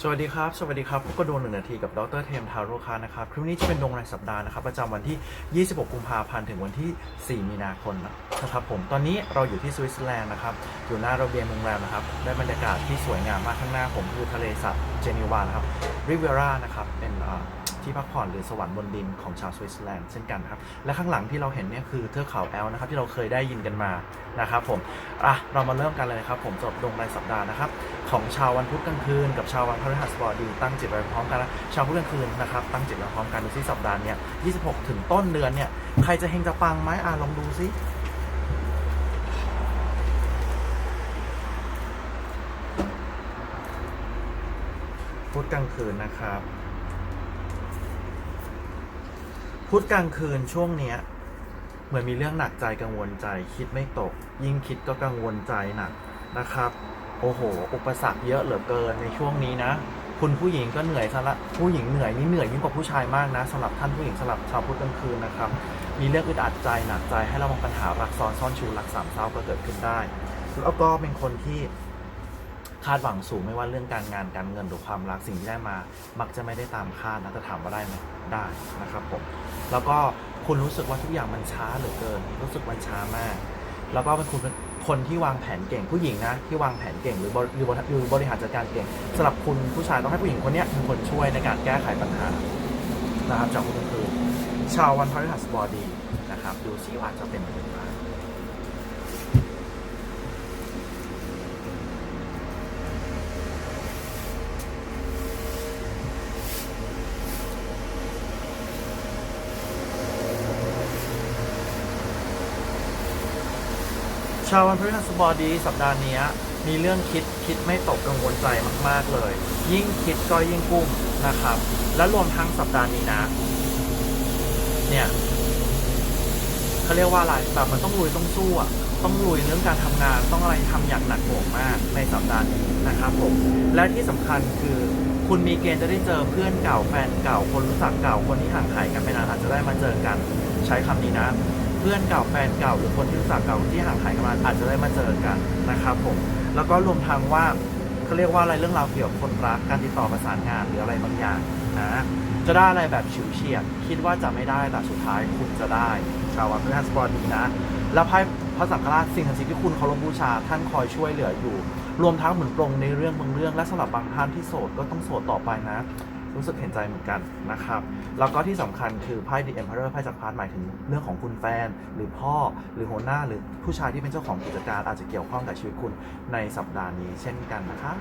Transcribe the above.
สวัสดีครับ สวัสดีครับพบกับดวงหนึ่งนาทีกับดรเทมทาโร่คานะครับคลิปนี้จะเป็นดวงรายสัปดาห์นะครับ ประจำวันที่ 26 กุมภาพันธ์ถึงวันที่ 4 มีนาคมนะครับผม ตอนนี้เราอยู่ที่สวิตเซอร์แลนด์นะครับ อยู่หน้าระเบียงโรงแรมนะครับ ได้บรรยากาศที่สวยงามมากข้างหน้าผมคือทะเลสาบเจนีวานะครับ ริเวรานะครับ เป็น ที่พักผ่อนหรือสวรรค์บนดินของชาวสวิตเซอร์แลนด์เช่นกันครับ และข้างหลังที่เราเห็นเนี่ยคือเทือกเขาแอลนะครับที่เราเคยได้ยินกันมานะครับผมอะเรามาเริ่มกันเลยนะครับ ผมสำหรับดวงรายสัปดาห์นะครับของชาววันพุธกลางคืนกับชาววันพฤหัสบดีตั้งจิตไว้พร้อมกันนะชาวพุธกลางคืนนะครับตั้งจิตไว้พร้อมกันดูซิสัปดาห์เนี้ย26 ถึงต้นเดือนเนี่ยใครจะเฮงจะปังไหมอะลองดูซิพุธกลางคืนนะครับ พุธกลางคืนช่วงเนี้ยเหมือนมีเรื่องหนักใจกังวลใจ คิดไม่ตก ยิ่งคิดก็กังวลใจหนักนะครับ โอ้โห อุปสรรคเยอะเหลือเกินในช่วงนี้นะ คุณผู้หญิงก็เหนื่อยซะละผู้หญิงเหนื่อยนี่เหนื่อยยิ่งกว่าผู้ชายมากนะสำหรับท่านผู้หญิงสำหรับชาวพุธกลางคืนนะครับ มีเรื่องอึดอัดใจหนักใจให้ระวังปัญหารักซ้อนซ่อนชูรักสามเศร้าก็เกิดขึ้นได้ แล้วก็เป็นคนที่ คาดหวังสูงไม่ว่าเรื่องการงานการเงินหรือความรักสิ่งที่ได้มา มักจะไม่ได้ตามคาดนะจะถามว่าได้ไหมได้นะครับผมแล้วก็คุณรู้สึกว่าทุกอย่างมันช้าเหลือเกิน รู้สึกมันช้ามาก แล้วก็เป็นคุณเป็นคนที่วางแผนเก่งผู้หญิงนะที่วางแผนเก่งหรือบริหรือบริหารจัดการเก่งสำหรับคุณผู้ชายต้องให้ผู้หญิงคนนี้เป็นคนช่วยในการแก้ไขปัญหานะครับจากคุณก็คือชาววันพฤหัสบดีนะครับดูซิว่าจะเป็นย่างไร ชาววันพฤหัสบดีสัปดาห์นี้มีเรื่องคิดคิดไม่ตกกังวลใจมาก ๆ เลย ยิ่งคิดก็ยิ่งกุ้มนะครับ และรวมทั้งสัปดาห์นี้นะ เนี่ยเขาเรียกว่าอะไรแบบมันต้องลุยต้องสู้อะต้องลุยเรื่องการทำงานต้องอะไรทำอย่างหนักหน่วงมากในสัปดาห์นี้นะครับผมและที่สำคัญคือคุณมีเกณฑ์จะได้เจอเพื่อนเก่าแฟนเก่าคนรู้จักเก่าคนที่ห่างหายกันไปนานอาจจะได้มาเจอกันใช้คำนี้นะ พื่อนเก่าแฟนเก่าหรือคนที่รู้จักเก่าที่ห่างหายกันมาอาจจะได้มาเจอกันนะครับผมแล้วก็รวมทั้งว่าเขาเรียกว่าอะไรเรื่องราวเกี่ยวกับคนรักการติดต่อประสานงานหรืออะไรบางอย่างนะจะได้อะไรแบบฉิวเฉียดคิดว่าจะไม่ได้แต่สุดท้ายคุณจะได้ ชาววันพฤหัสบดีนะ แล้วไพ่พระสังฆราชสิ่งศักดิ์สิทธิ์ที่คุณเคารพบูชาท่านคอยช่วยเหลืออยู่ รวมทั้งเหมือนปรงในเรื่องบางเรื่องและสำหรับบางท่านที่โสดก็ต้องโสดต่อไปนะ รู้สึกเห็นใจเหมือนกันนะครับ แล้วก็ที่สำคัญคือไพ่ The Emperor ไพ่จักรพรรดิหมายถึงเรื่องของคุณแฟน หรือพ่อหรือหัวหน้าหรือผู้ชายที่เป็นเจ้าของกิจการอาจจะเกี่ยวข้องกับชีวิตคุณในสัปดาห์นี้เช่นกันนะคะ